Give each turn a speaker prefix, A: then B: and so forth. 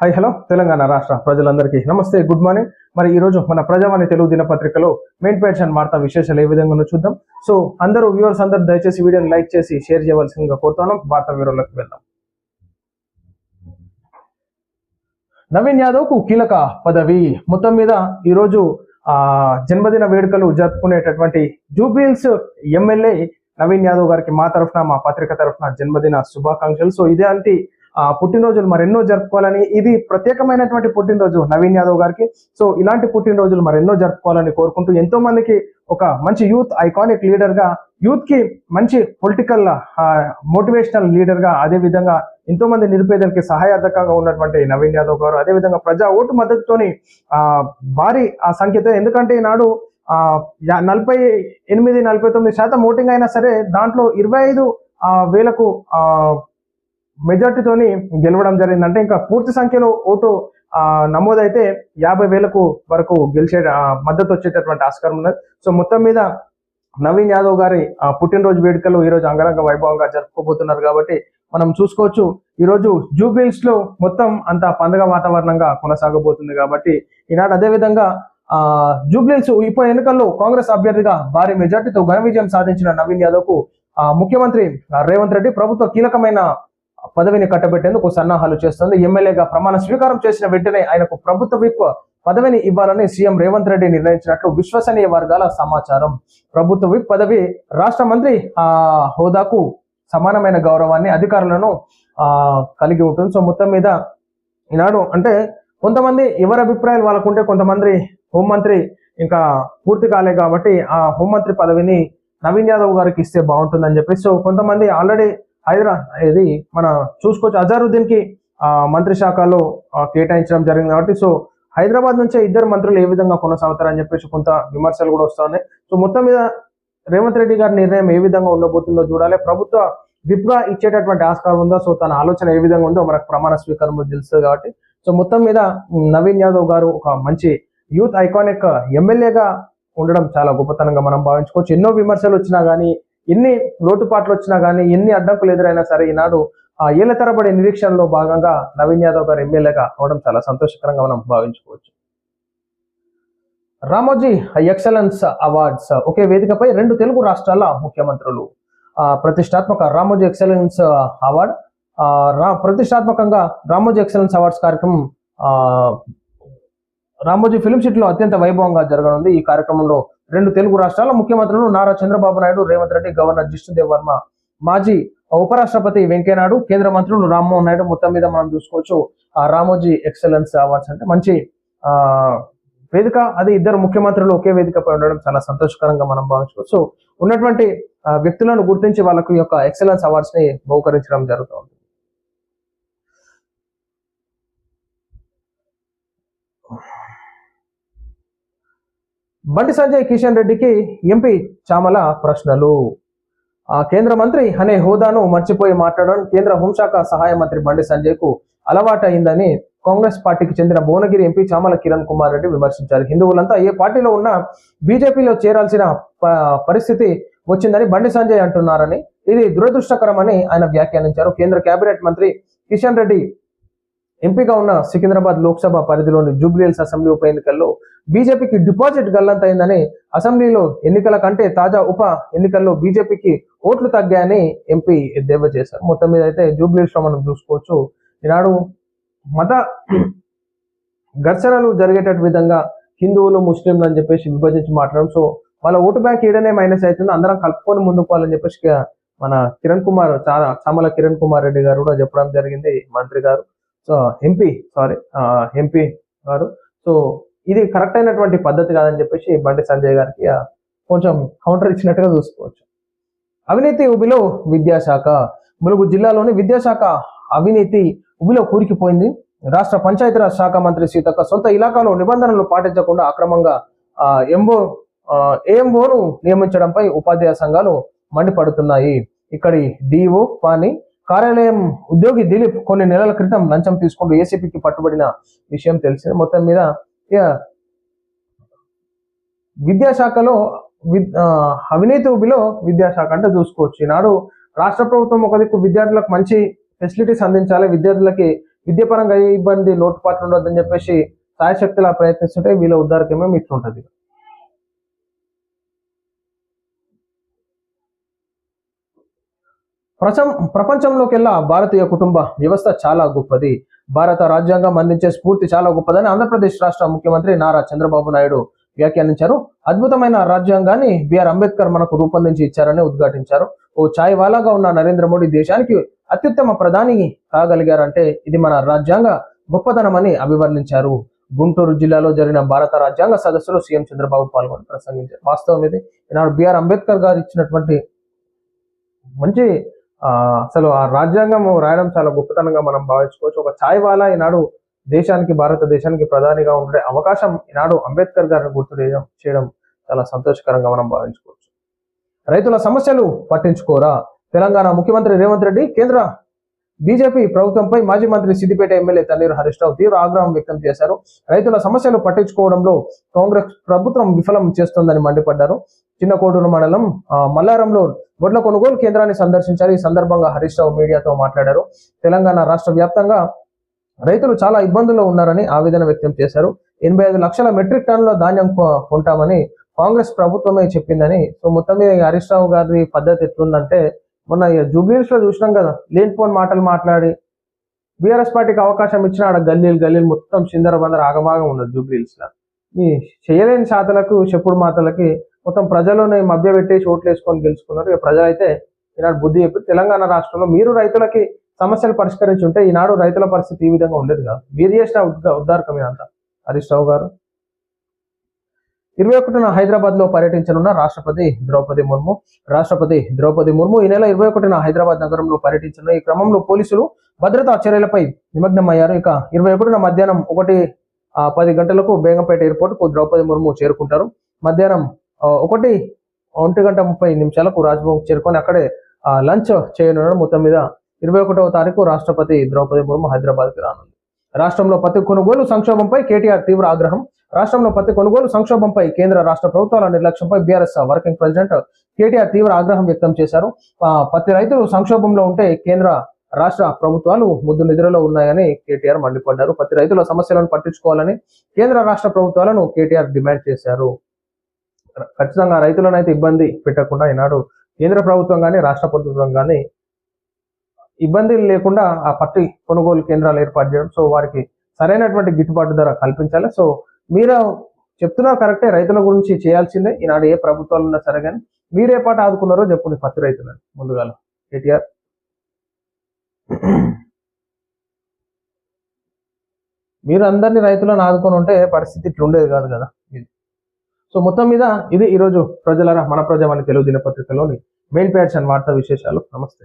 A: Hi hello. Telangana రాష్ట్ర ప్రజలందరికీ నమస్తే గుడ్ మార్నింగ్. మరి ఈరోజు మన ప్రజావాణి తెలుగు దినపత్రికలో మెయిన్ పేజ్ అండ్ వార్తా విశేషాలు ఏ విధంగా చూద్దాం. సో అందరూ వ్యూవర్స్ అందరూ దయచేసి వీడియోని లైక్ చేసి షేర్ చేయవలసిందిగా కోరుతాను వార్తా వివరాలకు వెళ్దాం. నవీన్ యాదవ్కు కీలక పదవి. మొత్తం మీద ఈరోజు ఆ జన్మదిన వేడుకలు జరుపుకునేటటువంటి జూబిల్స్ ఎమ్మెల్యే నవీన్ యాదవ్ గారికి మా తరఫున మా పత్రిక తరఫున జన్మదిన శుభాకాంక్షలు. సో ఇదే ఆ పుట్టినరోజులు మరెన్నో జరుపుకోవాలని ఇది ప్రత్యేకమైనటువంటి పుట్టినరోజు నవీన్ యాదవ్ గారికి. సో ఇలాంటి పుట్టినరోజులు మరెన్నో జరుపుకోవాలని కోరుకుంటూ ఎంతో మందికి ఒక మంచి యూత్ ఐకానిక్ లీడర్గా యూత్కి మంచి పొలిటికల్ మోటివేషనల్ లీడర్గా అదే విధంగా ఎంతో మంది నిరుపేదలకి సహాయార్థకంగా ఉన్నటువంటి నవీన్ యాదవ్ గారు అదే విధంగా ప్రజా ఓటు మద్దతుతోని ఆ భారీ ఆ సంఖ్యతో ఎందుకంటే ఈనాడు ఆ యా- నలభై ఎనిమిది నలభై తొమ్మిది శాతం ఓటింగ్ అయినా సరే దాంట్లో ఇరవై ఐదు ఆ, వేలకు ఆ మెజార్టీతోని గెలవడం జరిగింది అంటే ఇంకా పూర్తి సంఖ్యలో ఓటు నమోదైతే యాభై వేలకు వరకు గెలిచే మద్దతు వచ్చేటటువంటి ఆస్కారం ఉన్నది. సో మొత్తం మీద నవీన్ యాదవ్ గారి పుట్టినరోజు వేడుకలు ఈరోజు అంగరంగ వైభవంగా జరుపుకోబోతున్నారు కాబట్టి మనం చూసుకోవచ్చు. ఈరోజు జూబిల్స్లో మొత్తం అంత పండుగ వాతావరణంగా కొనసాగబోతుంది కాబట్టి ఈనాడు అదేవిధంగా ఆ జూబ్లీస్ ఇప్పుడు ఎన్నికల్లో కాంగ్రెస్ అభ్యర్థిగా భారీ మెజార్టీతో ఘన విజయం సాధించిన నవీన్ యాదవ్కు ఆ, ముఖ్యమంత్రి రేవంత్ రెడ్డి ప్రభుత్వ కీలకమైన పదవిని కట్టబెట్టేందుకు సన్నాహాలు చేస్తుంది. ఎమ్మెల్యేగా ప్రమాణ స్వీకారం చేసిన వెంటనే ఆయనకు ప్రభుత్వ విప్ పదవిని ఇవ్వాలని సీఎం రేవంత్ రెడ్డి నిర్ణయించినట్లు విశ్వసనీయ వర్గాల సమాచారం. ప్రభుత్వ విప్ పదవి రాష్ట్ర మంత్రి ఆ హోదాకు సమానమైన గౌరవాన్ని అధికారులను ఆ కలిగి ఉంటుంది. సో మొత్తం మీద ఈనాడు అంటే కొంతమంది ఎవరి అభిప్రాయాలు వాళ్ళకుంటే కొంతమంది హోంమంత్రి ఇంకా పూర్తి కాలే కాబట్టి ఆ హోంమంత్రి పదవిని నవీన్ యాదవ్ గారికి ఇస్తే బాగుంటుందని చెప్పి సో కొంతమంది ఆల్రెడీ హైదరా ఇది మన చూసుకోవచ్చు. అజారుద్దీన్కి మంత్రి శాఖలో కేటాయించడం జరిగింది కాబట్టి సో హైదరాబాద్ నుంచే ఇద్దరు మంత్రులు ఏ విధంగా కొనసాగుతారని చెప్పేసి కొంత విమర్శలు కూడా వస్తున్నాయి. సో మొత్తం మీద రేవంత్ రెడ్డి గారి నిర్ణయం ఏ విధంగా ఉండబోతుందో చూడాలి. ప్రభుత్వ విప్గా ఇచ్చేటటువంటి ఆస్కారం ఉందో? సో తన ఆలోచన ఏ విధంగా ఉందో మనకు ప్రమాణ స్వీకారం తెలుస్తుంది కాబట్టి. సో మొత్తం మీద నవీన్ యాదవ్ గారు ఒక మంచి యూత్ ఐకానిక్ ఎమ్మెల్యేగా ఉండడం చాలా గొప్పతనంగా మనం భావించుకోవచ్చు. ఎన్నో విమర్శలు వచ్చినా కానీ ఎన్ని లోటుపాట్లు వచ్చినా కానీ ఎన్ని అడ్డంకులు ఎదురైనా సరే ఈనాడు ఆ ఏళ్ళ తరబడి నిరీక్షణలో భాగంగా నవీన్ యాదవ్ గారు ఎమ్మెల్యేగా అవడం చాలా సంతోషకరంగా మనం భావించుకోవచ్చు. రామోజీ ఎక్సలెన్స్ అవార్డ్స్ ఒకే వేదికపై రెండు తెలుగు రాష్ట్రాల ముఖ్యమంత్రులు. ఆ, ప్రతిష్టాత్మక రామోజీ ఎక్సలెన్స్ అవార్డ్ రా ప్రతిష్టాత్మకంగా రామోజీ ఎక్సలెన్స్ అవార్డ్స్ కార్యక్రమం రామోజీ ఫిలిం సిటీలో అత్యంత వైభవంగా జరగనుంది. ఈ కార్యక్రమంలో రెండు తెలుగు రాష్ట్రాల ముఖ్యమంత్రులు నారా చంద్రబాబు నాయుడు రేవంత్ రెడ్డి గవర్నర్ జిష్ణుదేవ్ వర్మ మాజీ ఉపరాష్ట్రపతి వెంకయ్యనాయుడు కేంద్ర మంత్రులు రామ్మోహన్ నాయుడు మొత్తం మీద మనం చూసుకోవచ్చు. ఆ రామోజీ ఎక్సలెన్స్ అవార్డ్స్ అంటే మంచి ఆ వేదిక. అది ఇద్దరు ముఖ్యమంత్రులు ఒకే వేదికపై ఉండడం చాలా సంతోషకరంగా మనం భావించుకోవచ్చు. ఉన్నటువంటి వ్యక్తులను గుర్తించి వాళ్ళకు యొక్క ఎక్సలెన్స్ అవార్డ్స్ని బహుకరించడం జరుగుతుంది బండి సంజయ్ కిషన్ రెడ్డికి ఎంపీ చామల ప్రశ్నలు. ఆ కేంద్ర మంత్రి అనే హోదాను మర్చిపోయి మాట్లాడడం కేంద్ర హోంశాఖ సహాయ మంత్రి బండి సంజయ్కు అలవాటైందని కాంగ్రెస్ పార్టీకి చెందిన భువనగిరి ఎంపీ చామల కిరణ్ కుమార్ రెడ్డి విమర్శించారు. హిందువులంతా ఏ పార్టీలో ఉన్నా బీజేపీలో చేరాల్సిన ప- పరిస్థితి వచ్చిందని బండి సంజయ్ అంటున్నారని ఇది దురదృష్టకరమని ఆయన వ్యాఖ్యానించారు. కేంద్ర కేబినెట్ మంత్రి కిషన్ రెడ్డి ఎంపీగా ఉన్న సికింద్రాబాద్ లోక్సభ పరిధిలోని జూబ్లీహిల్స్ అసెంబ్లీ ఉప ఎన్నికల్లో బీజేపీకి డిపాజిట్ గల్లంతైందని అసెంబ్లీలో ఎన్నికల కంటే తాజా ఉప ఎన్నికల్లో బీజేపీకి ఓట్లు తగ్గాయని ఎంపీ ఎద్దేవా చేశారు. మొత్తం మీద అయితే జూబ్లీహిల్స్లో మనం చూసుకోవచ్చు. ఈనాడు మత ఘర్షణలు జరిగేటట్టు విధంగా హిందువులు ముస్లింలు అని చెప్పేసి విభజించి మాట్లాడడం. సో వాళ్ళ ఓటు బ్యాంక్ ఈడనే మైనస్ అవుతుంది. అందరం కలుపుకొని ముందుకు పోవాలని చెప్పేసి మన కిరణ్ కుమార్ చాలా చామల కిరణ్ కుమార్ రెడ్డి గారు కూడా చెప్పడం జరిగింది మంత్రి గారు. ఎంపీ సారీ ఎంపీ గారు. సో ఇది కరెక్ట్ అయినటువంటి పద్ధతి కాదని చెప్పేసి బండి సంజయ్ గారికి కొంచెం కౌంటర్ ఇచ్చినట్టుగా చూసుకోవచ్చు. అవినీతి ఉబిలో విద్యాశాఖ ములుగు జిల్లాలోని విద్యాశాఖ అవినీతి ఉబిలో కూరికిపోయింది. రాష్ట్ర పంచాయతీరాజ్ శాఖ మంత్రి సీతక్క సొంత ఇలాకాలో నిబంధనలు పాటించకుండా అక్రమంగా ఎంఓ ఏఎంఓను నియమించడంపై ఉపాధ్యాయ సంఘాలు మండిపడుతున్నాయి. ఇక్కడి డిఓ పాని కార్యాలయం ఉద్యోగి దిలీప్ కొన్ని నెలల క్రితం లంచం తీసుకుంటూ ఏసీపీకి పట్టుబడిన విషయం తెలిసింది. మొత్తం మీద విద్యాశాఖలో వి- అవినీతి ఊబిలో విద్యాశాఖ అంటే చూసుకోవచ్చు. ఈనాడు రాష్ట్ర ప్రభుత్వం ఒక దిక్కు విద్యార్థులకు మంచి ఫెసిలిటీస్ అందించాలి విద్యార్థులకి విద్యాపరంగా ఏ ఇబ్బంది లోటుపాట్లు ఉండొద్దని చెప్పేసి సాయశక్తిలా ప్రయత్నిస్తుంటే వీళ్ళ ఉద్దారకమే ఇట్లుంటది ప్రపంచం ప్రపంచంలోకెల్లా భారతీయ కుటుంబ వ్యవస్థ చాలా గొప్పది. భారత రాజ్యాంగం అందించే స్ఫూర్తి చాలా గొప్పదని ఆంధ్రప్రదేశ్ రాష్ట్ర ముఖ్యమంత్రి నారా చంద్రబాబు నాయుడు వ్యాఖ్యానించారు. అద్భుతమైన రాజ్యాంగాన్ని బిఆర్ అంబేద్కర్ మనకు రూపొందించి ఇచ్చారని ఉద్ఘాటించారు. ఓ ఛాయ్ వాలాగా ఉన్న నరేంద్ర మోడీ దేశానికి అత్యుత్తమ ప్రధాని కాగలిగారంటే ఇది మన రాజ్యాంగ గొప్పతనమని అభివర్ణించారు. గుంటూరు జిల్లాలో జరిగిన భారత రాజ్యాంగ సదస్సులో సీఎం చంద్రబాబు పాల్గొని ప్రసంగించారు. వాస్తవం ఇది. ఈనాడు బిఆర్ అంబేద్కర్ గారు ఇచ్చినటువంటి మంచి అసలు ఆ రాజ్యాంగం రాయడం చాలా గొప్పతనంగా మనం భావించుకోవచ్చు. ఒక ఛాయ్ వాలా ఈనాడు దేశానికి భారతదేశానికి ప్రధానిగా ఉండే అవకాశం ఈనాడు అంబేద్కర్ గారిని గుర్తు చేయడం చేయడం చాలా సంతోషకరంగా మనం భావించుకోవచ్చు. రైతుల సమస్యలు పట్టించుకోరా? తెలంగాణ ముఖ్యమంత్రి రేవంత్ రెడ్డి కేంద్ర బీజేపీ ప్రభుత్వంపై మాజీ మంత్రి సిద్దిపేట ఎమ్మెల్యే తన్నీరు హరీష్ రావు తీవ్ర ఆగ్రహం వ్యక్తం చేశారు. రైతుల సమస్యలు పట్టించుకోవడంలో కాంగ్రెస్ ప్రభుత్వం విఫలం చేస్తోందని మండిపడ్డారు. చిన్నకోడూరు మండలం మల్లారంలో గొడ్ల కొనుగోలు కేంద్రాన్ని సందర్శించారు. ఈ సందర్భంగా హరీష్ రావు మీడియాతో మాట్లాడారు. తెలంగాణ రాష్ట్ర వ్యాప్తంగా రైతులు చాలా ఇబ్బందుల్లో ఉన్నారని ఆవేదన వ్యక్తం చేశారు. ఎనభై ఐదు లక్షల మెట్రిక్ టన్నుల ధాన్యం కొంటామని కాంగ్రెస్ ప్రభుత్వమే చెప్పిందని. సో మొత్తం మీద హరీష్ రావు గారి పద్ధతి ఎట్లుందంటే మొన్న జూబ్లీన్స్లో చూసినాం కదా లేనిపోని మాటలు మాట్లాడి బీఆర్ఎస్ పార్టీకి అవకాశం ఇచ్చిన ఆడ గల్లీలు గల్లీలు మొత్తం చిందర బందర ఆగమాగం ఉన్నది జూబ్లీస్లో ఈ చేయలేని శాతలకు చెప్పుడు మాటలకి మొత్తం ప్రజలను మభ్య పెట్టేసి ఓట్లు వేసుకొని గెలుచుకున్నారు. ఇక ప్రజలైతే ఈనాడు బుద్ధి చెప్పి తెలంగాణ రాష్ట్రంలో మీరు రైతులకి సమస్యలు పరిష్కరించి ఉంటే ఈనాడు రైతుల పరిస్థితి ఈ విధంగా ఉండేది కాదు. మీరు చేసిన ఉద్ద- ఉద్ధారకం ఇదంతా. హరీష్ రావు గారు ఇరవై ఒకటిన హైదరాబాద్లో పర్యటించనున్న రాష్ట్రపతి ద్రౌపది ముర్ము. రాష్ట్రపతి ద్రౌపది ముర్ము ఈ నెల ఇరవై ఒకటిన హైదరాబాద్ నగరంలో పర్యటించిన ఈ క్రమంలో పోలీసులు భద్రతా చర్యలపై నిమగ్నమయ్యారు. ఇక ఇరవై ఒకటిన మధ్యాహ్నం ఒకటి పది గంటలకు బేగంపేట ఎయిర్పోర్ట్కు ద్రౌపది ముర్ము చేరుకుంటారు. మధ్యాహ్నం ఒకటి ఒంటి గంట ముప్పై నిమిషాలకు రాజ్భవన్ చేరుకొని అక్కడే లంచ్ చేయనున్నారు. మొత్తం మీద ఇరవై ఒకటవ తారీఖు రాష్ట్రపతి ద్రౌపది ముర్ము హైదరాబాద్కి రానుంది రాష్ట్రంలో పత్తి కొనుగోలు సంక్షోభంపై కేటీఆర్ తీవ్ర ఆగ్రహం. రాష్ట్రంలో పత్తి కొనుగోలు సంక్షోభంపై కేంద్ర రాష్ట్ర ప్రభుత్వాల నిర్లక్ష్యంపై బీఆర్ఎస్ వర్కింగ్ ప్రెసిడెంట్ కేటీఆర్ తీవ్ర ఆగ్రహం వ్యక్తం చేశారు. పత్తి రైతులు సంక్షోభంలో ఉంటే కేంద్ర రాష్ట్ర ప్రభుత్వాలు ముద్దు నిధులలో ఉన్నాయని కేటీఆర్ మండిపడ్డారు. పత్తి రైతుల సమస్యలను పట్టించుకోవాలని కేంద్ర రాష్ట్ర ప్రభుత్వాలను కేటీఆర్ డిమాండ్ చేశారు. ఖచ్చితంగా రైతులను అయితే ఇబ్బంది పెట్టకుండా ఈనాడు కేంద్ర ప్రభుత్వం కానీ రాష్ట్ర ప్రభుత్వం కానీ ఇబ్బందులు లేకుండా ఆ పత్తి కొనుగోలు కేంద్రాలు ఏర్పాటు చేయడం సో వారికి సరైనటువంటి గిట్టుబాటు ధర కల్పించాలి. సో మీరు చెప్తున్నా కరెక్టే రైతుల గురించి చేయాల్సిందే. ఈనాడు ఏ ప్రభుత్వాలు ఉన్నా సరే కానీ మీరే పాట ఆదుకున్నారో చెప్పండి పత్తి రైతులని ముందుగా కేటీఆర్. మీరు అందరినీ రైతులను ఆదుకొని ఉంటే పరిస్థితి ఇట్లా ఉండేది కాదు కదా సో మొత్తం మీద ఇది ఈరోజు ప్రజలరా మన ప్రజావాణి తెలుగు దినపత్రికలోని మెయిన్ ప్యాడ్స్ అండ్ వార్తా విశేషాలు. నమస్తే.